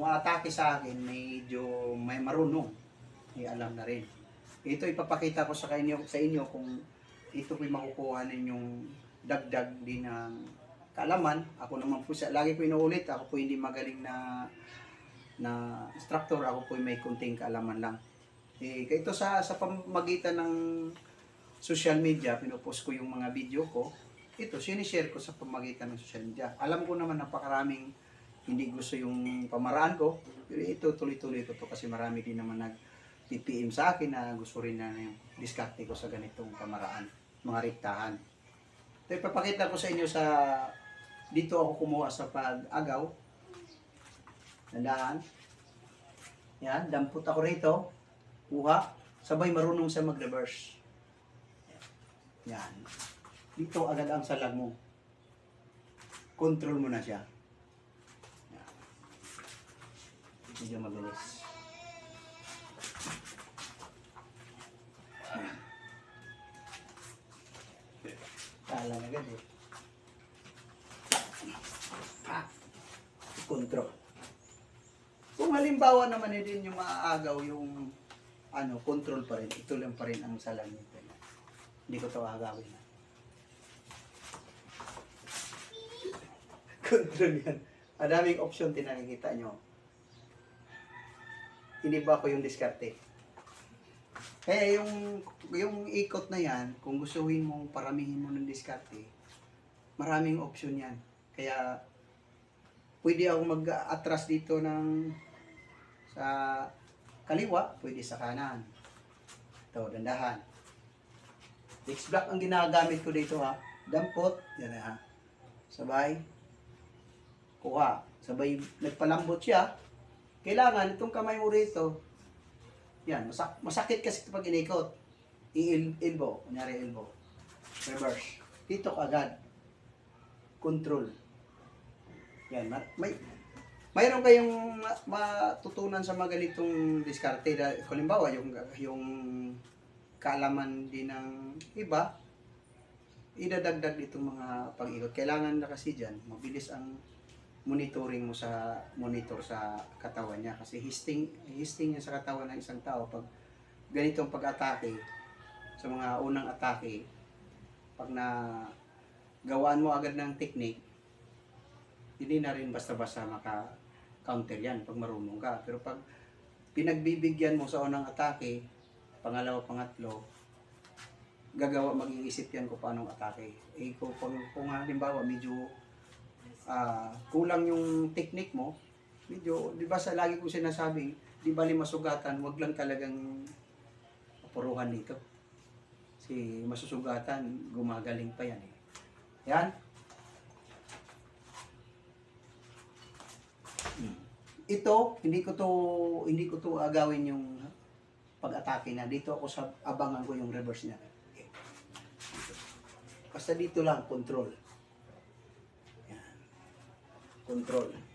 umaatake sa akin, medyo may marunong. May alam na rin. Ito ipapakita ko sa inyo, sa inyo kung ito po'y makukuha ninyong dagdag din ng kaalaman. Ako naman po, sa, lagi ko inuulit, ako po hindi magaling na na instructor, ako po may kunting kaalaman lang. Eh, ito sa, sa pamagitan ng social media, pinupost ko yung mga video ko, ito, sinishare ko sa pamagitan ng social media. Alam ko naman napakaraming hindi gusto yung pamaraan ko, ito tuloy-tuloy ko to kasi marami din naman nag PPM sa akin na gusto rin na yung diskarte ko sa ganitong pamaraan, mga riktahan. Ito ipapakita ko sa inyo sa dito ako kumuha sa pag-agaw. Nandaan. Yan, dampot ako rito. Kuha. Sabay marunong siya mag-reverse. Yan. Dito agad ang salag mo. Control mo na siya. Yan. Medyo mabilis. Kala na agad eh. Ah. Control. Kung halimbawa naman eh din yung maaagaw yung ano, control pa rin. Ito lang pa rin ang salang nito. Hindi ko ito agawin. control yan. Madaming option din nakikita nyo. Hindi ba ko yung diskarte? Kaya yung, yung ikot na yan, kung gustuhin mong paramihin mo ng diskarte, maraming option yan. Kaya, pwede ako mag-atras dito ng sa kaliwa, pwede sa kanan. Ito, dandahan. X-block ang ginagamit ko dito ha. Dampot, yan ha. Sabay, kuha. Sabay, nagpalambot siya. Kailangan, itong kamay mo rito, yan, masak masakit kasi kapag inikot. I-elbow, kunyari elbow. Reverse. Dito ka agad. Control. Yan, ma- may mayroon kayong ma- matutunan sa mga ganitong diskarte. Halimbawa, yung, yung kaalaman din ng iba, idadagdag itong mga pag-ikot. Kailangan na kasi dyan, mabilis ang monitoring mo sa monitor sa katawan niya. Kasi histing histing niya sa katawan ng isang tao. Pag ganitong pag-atake sa mga unang atake pag na gawaan mo agad ng technique hindi na rin basta-basta maka counter yan pag marunong ka. Pero pag pinagbibigyan mo sa unang atake pangalawa pangatlo gagawa mag-iisip yan kung paano atake. Eh kung, kung, kung halimbawa medyo ah, kulang yung technique mo, medyo, di ba sa lagi kong sinasabi, di bali masugatan, wag lang talagang puruhan dito. Si masusugatan, gumagaling pa yan eh. Yan. Hmm. Ito, hindi ko to hindi ko to agawin yung pag-atake na. Dito ako sa abangan ko yung reverse niya. Okay. Basta dito lang, control. Control.